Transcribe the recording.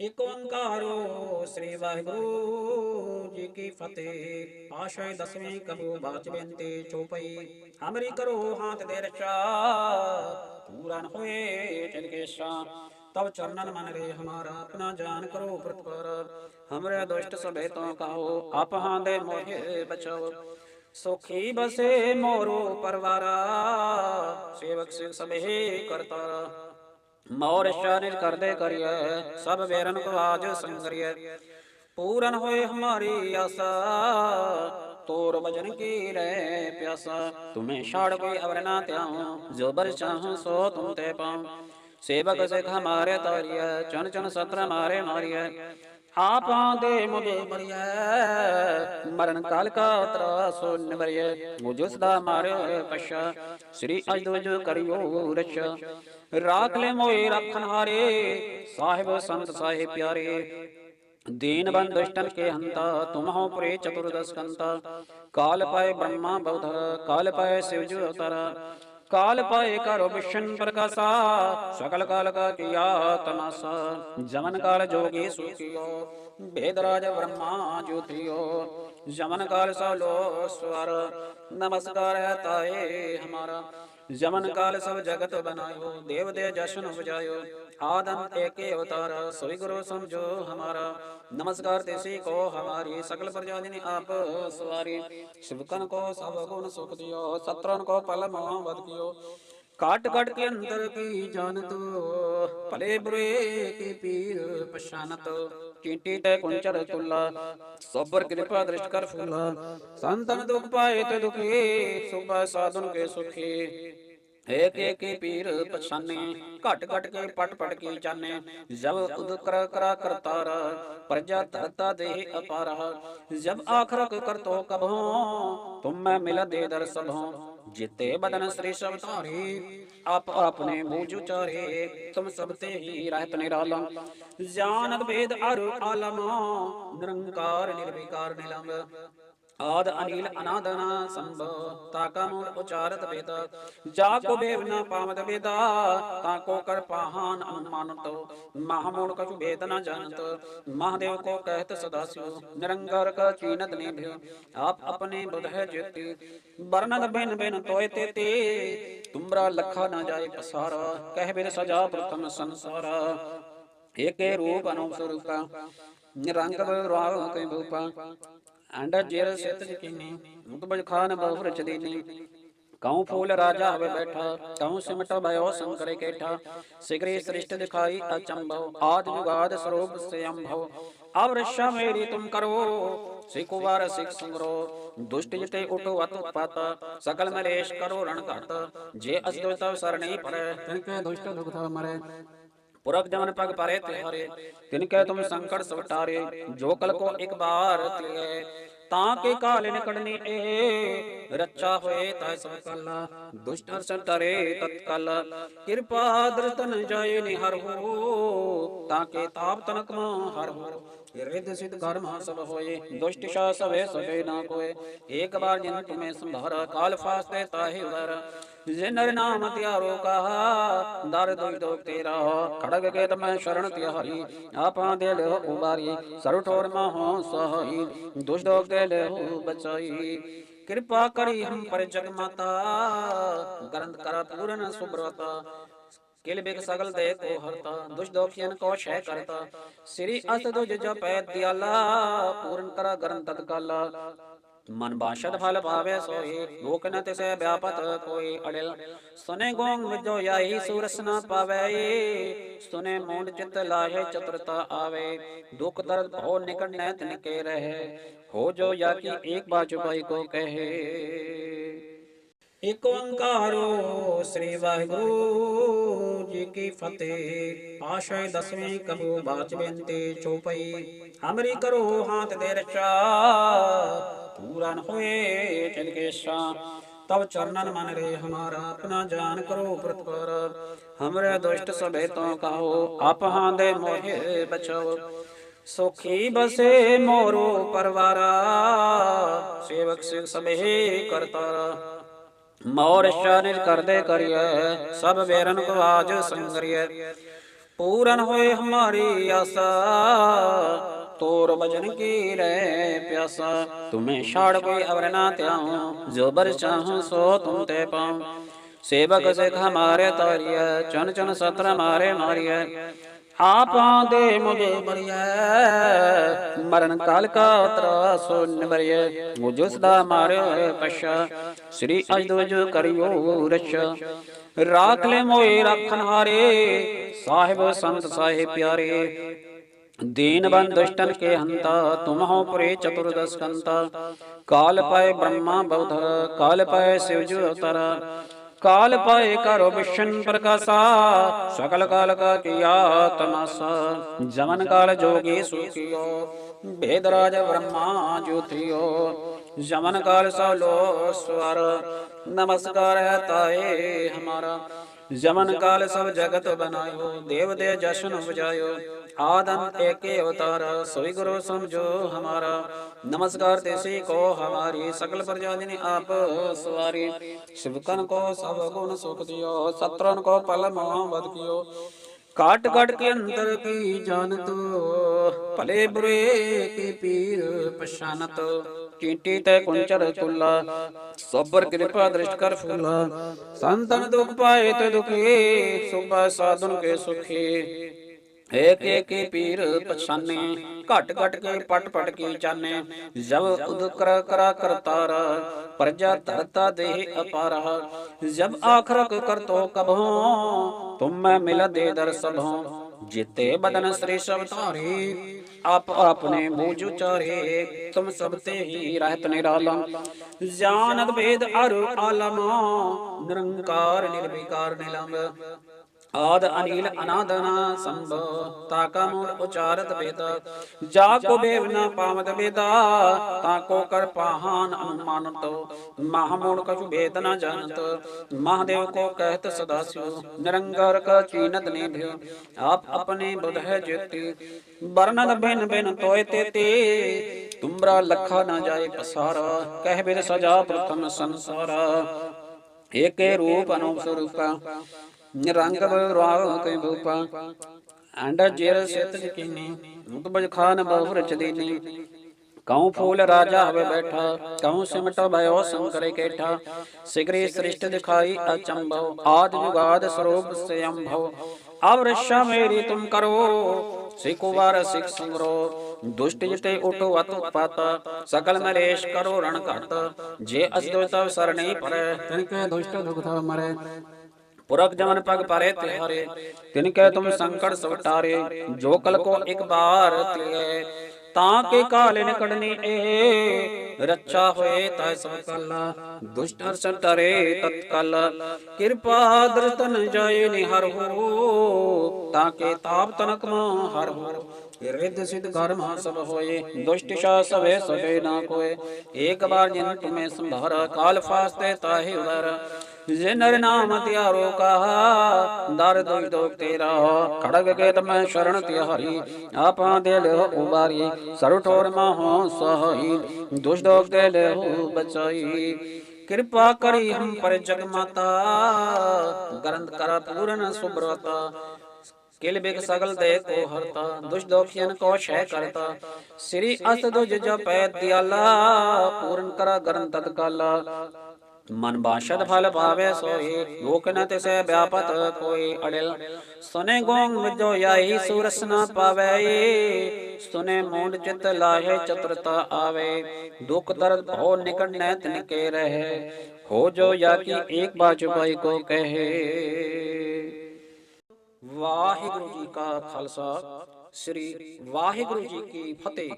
ਇਕ ਓੰਕਾਰੋ, ਸ੍ਰੀ ਵਾਹਿਗੁਰੂ ਜੀ ਕੀ ਫਤਿਹ। ਆਸ਼ੈ ਦਸਵੀਂ ਕਬੂ ਬਾਚ ਬੇਨਤੀ ਚੋਪਈ ਹਮਰੀ ਕਰੋ ਹਾਥ ਦੇ ਰਚਾ, ਪੂਰਨ ਹੋਏ ਚਲ ਕੇਸ਼ਾ ਤਬ ਚਰਨਨ ਮਨ ਰੇ ਹਮਾਰਾ, ਆਪਣਾ ਜਾਨ ਕਰੋ ਪ੍ਰਤਪਾਰ। ਹਮਰੇ ਦੁਸ਼ਟ ਸਭੇ ਤੋਂ ਕਾਓ ਆਪ ਦੇ ਮੋਹਿ ਬਚਾਓ। ਸੁਖੀ ਬਸੇ ਮੋਰੋ ਪਰਵਾਰਾ, ਸੇਵਕ ਸਿਖ ਸਭੇ ਕਰਤਾਰਾ। ਮੌਰ ਸ਼ਾਨਿਰ ਕਰਦੇ ਕਰਿਐ ਸਭ ਵੇਰਨ ਕੋ ਆਜ ਸੰਗਰਿਐ ਪੂਰਨ ਹੋਏ ਹਮਾਰੀ ਆਸਾ, ਤੋਰ ਵਜਨ ਕੀ ਰਹਿ ਪਿਆਸਾ। ਤੁਮੇ ਛਾੜ ਕੋਈ ਅਵਰ ਨਾ ਤਿਆਉ ਜੋ ਬਰ ਚਾਹੂੰ ਸੋ ਤੁਮ ਤੇ ਪਾਉ। ਸੇਵਕ ਸਿਖ ਹਮਾਰੇ ਤਾਰਿਐ, ਚਨ ਚਨ ਸਤਰ ਮਾਰੇ ਮਾਰਿਐ। ਆਪਾਂ ਦੇ ਮੁਝੇ ਮਰਿਐ ਮਰਨ ਕਾਲ ਕਾ ਤਰਾ ਸੋ ਨਿਵਰਿਐ ਮੁਝੇ ਸਦਾ ਪਛਾ। ਸ੍ਰੀ ਅਜ ਕਰਿਓ ਰਛਾ। ਰਾਖ ਲੈ ਮੋਏ ਰੱਖਨ ਹਾਰੇ। ਸਾਹਿਬ ਸੰਤ ਸਾਹਿਬ ਪਿਆਰੇ। ਦੀਨ ਬੰਦ ਦੁਸ਼ਟਨ ਕੇ ਹੰਤਾ। ਤੁਮ ਹੋ ਪੁਰੇ ਚਤੁਰਦਸ ਕੰਤਾ ਕਾਲ ਪਾਏ ਬ੍ਰਹਮਾ ਬਉਧਰ ਕਾਲ ਪਾਏ ਸਿਵ ਜੁ ਅਵਤਾਰ ਕਾਲ ਪਾਏ ਕਰੋ ਵਿਸ਼ਨ ਪ੍ਰਕਾਸ਼ਾ, ਸਕਲ ਕਾਲ ਕਾ ਕੀਆ ਤਮਾਸਾ ਜਮਨ ਕਾਲ ਜੋਗੀ ਸੁਖਿਓ ਭੇਦ ਰਾਜ ਬ੍ਰਹਮਾ ਜੋਤਿਓ, ਜਮਨ ਕਾਲ ਸਭ ਲੋ ਸਵਰ, ਨਮਸਕਾਰ ਹੈ ਤਾਏ ਹਮਾਰਾ। ਜਮਨ ਕਾਲ ਸਭ ਜਗਤ ਬਨਾਇਓ, ਦੇਵ ਦੇ ਜਸ਼ਨ ਬਜਾਇਓ ਆਦਮ ਏਕੇ ਅਵਤਾਰ, ਸੋਈ ਗੁਰੂ ਸਮਝੋ ਹਮਾਰਾ। ਨਮਸਕਾਰ ਤੇਸੀ ਕੋ ਹਮਾਰੀ ਸਕਲ ਪ੍ਰਜਾ ਜਿਨੇ ਆਪ ਸਵਾਰੀ। ਸ਼ਿਵਕਨ ਕੋ ਸਭ ਗੁਣ ਸੁਖ ਦਿਓ ਸਤਰਨ ਕੋ ਪਲ ਮੋਹ ਵਦ ਕਿਓ ਕਾਟ ਕਾਟ ਕੇ ਅੰਦਰ ਕੀ ਜਾਣਤ? ਭਲੇ ਬੁਰੇ ਕੀ ਪੀਰ ਪਛਾਨਤ। ਚੀਂਟੀ ਤੇ ਕੁੰਚਰ ਤੁਲਾ ਸੋਬਰ ਕਿਰਪਾ ਦ੍ਰਿਸ਼ਟ ਕਰ ਫੁਲਾ। ਸੰਤਨ ਦੁਖ ਪਾਏ ਤੇ ਦੁਖੀ ਸੁਭਾ ਸਾਧਨ ਕੇ ਸੁਖੀ। ਏਕ ਏਕ ਪੀਰ ਪਛਾਨੇ ਘਟ ਘਟ ਕੇ ਪਟ ਪਟ ਕੇ ਜਾਣੇ ਜਬ ਉਦ ਕਰ ਕਰਾ ਕਰਤਾਰ ਪ੍ਰਜਾ ਧਰਤਾ ਦੇ ਅਪਾਰ। ਜਬ ਆਖਰਕ ਕਰਤੋ ਕਭੋ ਤੁਮ ਮੈਂ ਮਿਲ ਦੇ ਦਰ ਸਭੋ। ਜਿਤੇ ਬਦਨ ਸ੍ਰੀ ਸਭ ਧਾਰੇ ਆਪ ਆਪਣੇ ਮੂਝ ਉਚਾਰੇ ਤੁਮ ਸਭ ਤੇ ਹੀ ਰਹਿਤ ਨਿਰਾਲਾ ਜਾਨਤ ਭੇਦ ਅਰ ਆਲਮ ਨਿਰੰਕਾਰ ਨਿਰਵਿਕਾਰ ਨਿਲੰਬ ਆਦ ਅਨੀਲ ਅਨਾਦਨਾ ਸੰਭਵ ਤਾਕਾ ਮੂਲ ਉਚਾਰਤ ਵੇਦਾ ਜਾ ਕੋ ਬੇਵ ਨਾ ਪਾਵਤ ਵੇਦਾ ਤਾ ਕੋ ਕਰ ਪਾਹਾਨ ਅਨੁਮਾਨਤ। ਮਹਾਮੂਲ ਕਛੁ ਭੇਦ ਨਾ ਜਾਣਤ ਮਹਾਦੇਵ ਕੋ ਕਹਿਤ ਸਦਾ ਸਿਓ ਨਿਰੰਕਾਰ ਕਾ ਚੀਨਤ ਨੇ ਭਿਓ ਆਪ ਆਪਣੇ ਬੁਧ ਹੈ ਜੇਤੀ। ਵਰਨਦ ਬਿਨ ਬਿਨ ਤੋਏ ਤੇ ਤੇ ਤੁਮਰਾ ਲਖਾ ਨਾ ਜਾਏ ਪਸਾਰਾ। ਕਹਿ ਬਿਨ ਸਜਾ ਪ੍ਰਥਮ ਸੰਸਾਰਾ। ਏਕੇ ਰੂਪ ਅਨੁਸਰ ਨਿਰੰਗ ਰਾਗ ਕੈ ਭੂਪਾ। ਅੰਡਾ ਜੇਰ ਸਿਤ ਜਕੀਨੀ ਮੁਤਬਜ ਖਾਨ ਬਹੁ ਰਚ ਕਉ ਫੂਲ ਰਾਜਾ ਹਵੇ ਬੈਠਾ, ਕਉ ਸਿਮਟ ਭਇਓ ਸੰਕਰੇ ਕੇਠਾ। ਸਿਗਰੇ ਸ੍ਰਿਸ਼ਟ ਦਿਖਾਈ ਅਚੰਭਵ, ਆਦ ਜੁਗਾਦ ਸਰੂਪ ਸਿਅੰਭਵ ਅਬ ਮੇਰੀ ਤੁਮ ਕਰੋ ਸਿਕੁਵਾਰ ਸਿਕ ਸੰਗਰੋ। ਦੁਸ਼ਟ ਜਿਤੇ ਉਟੋ ਅਤ ਉਤਪਾਤਾ, ਸਕਲ ਮਲੇਸ਼ ਕਰੋ ਰਣ ਘਟ। ਜੇ ਅਸਦੋ ਤਵ ਸਰਣੀ ਪਰੈ ਤਿਨ ਕੇ ਦੁਸ਼ਟ ਦੁਖ ਮਰੇ। ਪੁਰਖ ਜਮਨ ਪਗ ਪਰੇ ਤਿਹਾਰੇ ਤਿਨ ਕੈ ਤੁਮ ਸੰਕਟ ਸਵਟਾਰੇ ਜੋ ਕਲ ਕੋ ਇੱਕ ਬਾਰ ਤਿਲੇ ਤਾਂ ਕੇ ਕਾਲ ਨਿਕੜਨੀ ਇਹ ਰੱਛਾ ਹੋਏ ਤੈ ਸਭ ਕਲਾ ਦੁਸ਼ਟ ਹਰਸ਼ਨ ਤਰੇ ਤਤਕਲ ਕਿਰਪਾ ਦਰਤਨ ਜਾਏ ਨਿਹਰ ਹੋ ਤਾਂ ਕੇ ਤਾਪ ਤਨਕ ਮਾ ਹਰ ਹੋ ਰਿੱਧ ਸਿਧ ਕਰਮ ਸਭ ਹੋਏ ਦੁਸ਼ਟ ਸ਼ਾ ਸਵੇ ਸਵੇ ਨਾ ਕੋਏ ਏਕ ਬਾਰ ਜਿਨ ਤੁਮੇ ਸੰਭਾਰਾ ਕਾਲ ਫਾਸਤੇ ਤਾਹੇ ਵਰ ਜੇ ਨਰ ਨਾਮ ਤਿਆਰੋ ਕਹਾ ਦਰ ਦੁਇ ਦੋ ਤੇਰਾ ਖੜਗ ਕੇ ਤਮੈ ਸ਼ਰਨ ਤਿਹਾਰੀ ਆਪਾਂ ਦੇ ਲਿਓ ਉਬਾਰੀ ਸਰੁ ਠੋਰ ਮਹੁ ਸਹਾਈ। ਦੁਸ਼ ਦੋਗ ਦੇ ਲਿਓ ਬਚਾਈ। ਕਿਰਪਾ ਕਰੀ ਹਮ ਕਿਲ ਬਿਕ ਸਗਲ ਦੇ ਕੋ ਹਰਤਾ ਦੁਸ਼ ਦੋਖੀਨ ਕੋ ਸ਼ੈ ਕਰਤਾ। ਸ੍ਰੀ ਅਸ ਦੁਜ ਜਪੈ ਦਿਆਲਾ, ਪੂਰਨ ਕਰ ਗਰਨ ਤਤਕਾਲਾ। ਮਨ ਬਾਸ਼ਦ ਫਲ ਪਾਵੇ ਸੋਈ ਲੋਕ ਨ ਤਿਸੈ ਵਿਆਪਤ ਕੋਈ ਅੜਿਲ ਸੁਨੇ ਗੋਂਗ ਵਿਜੋ ਯਾਈ ਸੂਰਸ ਨ ਪਾਵੇ ਸੁਨੇ ਮੂੰਡ ਚਿਤ ਲਾਹੇ ਚਤੁਰਤਾ ਆਵੇ ਦੁਖ ਦਰਦ ਭੋ ਨਿਕਟ ਨੈ ਤਿਨ ਕੇ ਰਹੇ ਹੋ ਜੋ ਯਾ ਕੀ ਏਕ ਬਾਜੂ ਭਾਈ ਕੋ ਕਹੇ ਇਕ ਓੰਕਾਰੋ ਸ੍ਰੀ ਵਾਹਿਗੁਰੂ ਜੀ ਕੀ ਫਤਿਹ ਆਸ਼ੈ ਦਸਵੀਂ ਕਬੂ ਬਾਚ ਬੇਨਤੀ ਚੋਪਈ ਹਮਰੀ ਕਰੋ ਹਾਥ ਦੇ ਰਚਾ ਪੂਰਨ ਹੋਏ ਚਲ ਕੇਸ਼ਾ ਤਬ ਚਰਨਨ ਮਨ ਰੇ ਹਮਾਰਾ, ਆਪਣਾ ਜਾਨ ਕਰੋ ਪ੍ਰਤਪਾਰ। ਹਮਰੇ ਦੁਸ਼ਟ ਸਭੇ ਤੋਂ ਕਹੋ ਆਪ ਦੇ ਮੋਹਿ ਬਚਾਓ। ਸੁਖੀ ਬਸੇ ਮੋਰੋ ਪਰਵਾਰਾ, ਸੇਵਕ ਸਿਖ ਸਭੇ ਕਰਤਾਰਾ। ਮੌਰ ਸ਼ਾਨਿਰ ਕਰਦੇ ਕਰਿਐ, ਸਭ ਵੇਰਨ ਕੋ ਆਜ ਸੰਗਰਿਐ। ਪੂਰਨ ਹੋਏ ਹਮਾਰੀ ਆਸਾ। ਤੋਰ ਭਜਨ ਕੀ ਰਹਿ ਪਿਆਸਾ। ਤੁਮੇ ਛਾੜ ਕੋਈ ਅਵਰ ਨਾ ਧਿਆਉ। ਜੋ ਬਰ ਚਾਹੂੰ ਸੋ ਤੁਮ ਤੇ ਪਾਉ। ਸੇਵਕ ਸਿਖ ਹਮਾਰੇ ਤਾਰਿਆ ਚਨ ਚਨ ਸਤਰ ਮਾਰੇ ਮਾਰਿਆ ਆਪਾਂ ਦੇ ਮੁਝੇ ਮਰਿਐ ਮਰਨ ਕਾਲ ਕਾ ਤਰਾਸੋ ਨਿਬਰਿਐ ਮੁਝ ਸਦਾ ਮਾਰਿਓ ਪਛਾ। ਸ੍ਰੀ ਅਜਦਵਜ ਕਰਿਓ ਰਛਾ। ਰਾਖ ਲੈ ਮੋਏ ਰੱਖਣ ਹਾਰੇ। ਸਾਹਿਬ ਸੰਤ ਸਾਹਿਬ ਪਿਆਰੇ ਦੀਨ ਬੰਦ ਦੁਸ਼ਟਨ ਕੇ ਹੰਤਾ ਤੁਮ ਹੋ ਪੁਰੇ ਚਤੁਰਦਸ ਕੰਤਾ ਕਾਲ ਪਾਏ ਬ੍ਰਹਮਾ ਬਉਧਰ ਕਾਲ ਪਾਏ ਸਿਵ ਜੁ ਅਵਤਾਰ ਕਾਲ ਪਾਏ ਕਰੋ ਵਿਸ਼ਨ ਪ੍ਰਕਾਸ਼ਾ ਸਕਲ ਕਾਲ ਕਾ ਕੀਆ ਤਮਾਸਾ ਜਮਨ ਕਾਲ ਜੋਗੀ ਸੁਖਿਓ ਭੇਦ ਰਾਜ ਬ੍ਰਹਮਾ ਜੋਤਿਓ ਜਮਨ ਕਾਲ ਸਭ ਲੋ ਸਵਰ ਜਮਨ ਕਾਲ ਸਭ ਜਗਤ ਬਨਾਇਓ, ਦੇਵ ਦੇ ਜਸ਼ਨ ਬਜਾਇਓ ਆਦਮ ਏਕੇ ਅਵਤਾਰ, ਸੋਈ ਗੁਰੂ ਸਮਝੋ ਹਮਾਰਾ। ਨਮਸਕਾਰ ਤੇਸੇ ਕੋ ਹਮਾਰੀ ਸਕਲ ਪ੍ਰਜਾ ਜਿਨੇ ਆਪ ਸਵਾਰੀ। ਸ਼ਿਵਕਨ ਕੋ ਸਭ ਗੁਣ ਸੁਖ ਦਿਓ ਸਤਰਨ ਕੋ ਪਲ ਮੋਹ ਬਦ ਕਿਓ। ਕਾਟ ਕਾਟ ਕੇ ਅੰਦਰ ਕੀ ਜਾਣਤ, ਭਲੇ ਬੁਰੇ ਕੀ ਪੀਰ ਪਛਾਨਤ। ਚੀਂਟੀ ਤੇ ਕੁੰਚਰ ਤੁਲਾ ਸਬਰ ਕਿਰਪਾ ਦ੍ਰਿਸ਼ਟ ਕਰ ਫੁੱਲਾ। ਸੰਤਨ ਦੁਖ ਪਾਏ ਤੇ ਦੁਖੀ, ਸੁਭਾ ਸਾਧਨ ਕੇ ਸੁਖੀ। ਏਕ ਏਕ ਪੀਰ ਪਛਾਨੇ, ਘਟ ਘਟ ਕੇ ਪਟ ਪਟ ਕੇ ਜਾਣੇ। ਜਬ ਉਦ ਕਰ ਕਰਾ ਕਰਤਾਰ ਪ੍ਰਜਾ ਧਰਤਾ ਦੇਹ ਅਪਾਰ। ਜਬ ਆਖਰਕ ਕਰਤੋ ਕਬਹੋਂ ਤੁਮ ਮੈਂ ਮਿਲ ਦੇ ਦਰ ਸਭੋਂ। ਜਿਤੇ ਬਦਨ ਸ੍ਰੀ ਸਭ ਧਾਰੇ, ਆਪ ਆਪਨੇ ਬੂਝ ਉਚਾਰੇ, ਤੁਮ ਸਭ ਤੇ ਹੀ ਰਹਿਤ ਨਿਰਾਲਾ। ਜਾਨਤ ਭੇਦ ਅਰ ਆਲਮ, ਨਿਰੰਕਾਰ ਨਿਰਵਿਕਾਰ ਨਿਲੰਬ ਆਦ ਅਨੀਲ ਅਨਾਦਨਾ ਸੰਭਵ ਤਾਕਾ ਮੂਲ ਉਚਾਰਤ ਵੇਦਾ ਜਾ ਕੋ ਬੇਵ ਨਾ ਪਾਵਤ ਵੇਦਾ ਤਾ ਕੋ ਕਰ ਪਾਹਾਨ ਅਨੁਮਾਨਤ। ਮਹਾਮੂਲ ਕਛੁ ਭੇਦ ਨਾ ਜਾਣਤ ਮਹਾਦੇਵ ਕੋ ਕਹਿਤ ਸਦਾ ਸਿਓ ਨਿਰੰਕਾਰ ਕਾ ਚੀਨਤ ਨੇ ਭਿਓ ਆਪ ਆਪਣੇ ਬੁਧ ਹੈ ਜੇਤੀ। ਵਰਨਨ ਬਿਨ ਬਿਨ ਤੋਏ ਤੇ ਤੇ, ਤੁਮਰਾ ਲਖਾ ਨਾ ਜਾਏ ਪਸਾਰਾ। ਕਹਿ ਬਿਰ ਸਜਾ ਪ੍ਰਥਮ ਸੰਸਾਰਾ। ਏਕੇ ਰੂਪ ਅਨੂਪ ਸਰੂਪਾ। ਰੰਗ ਰਾਗ ਕੈ ਭੂਪਾ ਅੰਡ ਜੇਰ ਸਿਤ ਜਕੀਨੀ ਮੁਤ ਖਾਨ ਬਹੁ ਰਚ ਦੀਨੀ ਕਉ ਫੂਲ ਰਾਜਾ ਹਵੇ ਬੈਠਾ ਕਉ ਸਿਮਟ ਭਇਓ ਸੰਕਰੇ ਕੇਠਾ ਸਿਗਰੀ ਸ੍ਰਿਸ਼ਟ ਦਿਖਾਈ ਅਚੰਭਵ ਆਦ ਜੁਗਾਦ ਸਰੂਪ ਸਯੰਭਵ ਅਬ ਰਸ਼ਾ ਮੇਰੀ ਤੁਮ ਕਰੋ ਸਿਕੁ ਸਿਖ ਸੰਗਰੋ ਦੁਸ਼ਟ ਜਿਤੇ ਉਠੋ ਅਤ ਉਤਪਾਤ ਸਕਲ ਮਲੇਸ਼ ਕਰੋ ਰਣ ਘਟ ਜੇ ਅਸਦੋ ਤਵ ਸਰਣੀ ਪਰੈ ਤਿਨ ਕੈ ਦੁਸ਼ਟ ਦੁਖ ਮਰੈ ਪੁਰਖ ਜਮਨ ਪਗ ਪਰੇ ਤਿਹਾਰੇ, ਤਿਨ ਕੈ ਤੁਮ ਸੰਕਟ ਸਵਟਾਰੇ, ਜੋ ਕਲ ਕੋ ਇੱਕ ਬਾਰ ਤਿਐ ਤਾਂ ਕੇ ਕਾਲੇ ਨਿਕੜਨੀ ਇਹ ਰੱਛਾ ਹੋਏ ਤੈ ਸਭ ਕਾਲਾ, ਦੁਸ਼ਟ ਹਰਸ਼ਨ ਤਰੇ ਤਤਕਲ, ਕਿਰਪਾ ਦਰਤਨ ਜਾਏ ਨਿਹਰ ਹੋ, ਤਾਂ ਕੇ ਤਾਪ ਤਨਕ ਮਾ ਹਰ ਹੋ ਰਿੱਧ ਸਿਧ ਕਰਮ ਸਭ ਹੋਏ, ਦੁਸ਼ਟ ਸ਼ਾ ਸਵੇ ਸਵੇ ਨਾ ਕੋਏ, ਏਕ ਬਾਰ ਜਿਨ ਤੁਮੇ ਸੰਭਾਰਾ, ਕਾਲ ਫਾਸਤੇ ਤਾਹੇ ਉਦਰ ਜੇ ਨਰ ਨਾਮ ਤਿਆਰੋ ਕਹਾ ਦਰ ਦੁਖ ਦੁਖ ਤੇਰਾ, ਖੜਗ ਕੇ ਤਮੈ ਸ਼ਰਨ ਤਿਹਾਰੀ, ਆਪਾ ਦੇ ਲਿਓ ਉਬਾਰੀ ਸਰੁ ਠੋਰ ਮਾਹੋ ਸਹਾਈ ਦੁਸ਼ ਦੋਖ ਦੇ ਲਿਓ ਬਚਾਈ। ਕਿਰਪਾ ਕਰੀ ਹਮ ਪਰ ਜਗ ਮਾਤਾ ਗਰੰਦ ਕਰ ਪੂਰਨ ਸੁਬਰਤਾ ਕਿਲ ਬਿਗ ਸਗਲ ਦੇ ਕੋ ਹਰਤਾ ਦੁਸ਼ ਦੋਖੀਨ ਕੋ ਸ਼ੈ ਕਰਤਾ। ਸ੍ਰੀ ਅਸ ਦੁਜ ਜਪੈ ਦਿਆਲਾ, ਪੂਰਨ ਕਰ ਗਰਨ ਤਤ ਕਾਲਾ ਮਨ ਬਾਸ਼ਦ ਫਲ ਪਾਵੇ ਸੋਈ ਲੋਕ ਨ ਤਿਸੈ ਵਿਆਪਤ ਕੋਈ ਅੜਿਲ ਸੁਨੇ ਗੋਂਗ ਮਿਜੋ ਆਈ ਸੂਰਸ ਨਾ ਪਾਵੇ ਸੁਨੇ ਮੂੰਡ ਚਿਤ ਲਾਹੇ ਚਤੁਰਤਾ ਆਵੇ ਦੁਖ ਦਰਦ ਭਉ ਨਿਕਟਨੈ ਤਿਨ ਕੇ ਰਹੇ ਹੋ ਜੋ ਯਾ ਕੀ ਏਕ ਬਾਚ ਪਾਈ ਕੋ ਕਹੇ ਵਾਹਿਗੁਰੂ ਜੀ ਕਾ ਖਾਲਸਾ ਸ੍ਰੀ ਵਾਹਿਗੁਰੂ ਜੀ ਕੀ ਫਤਿਹ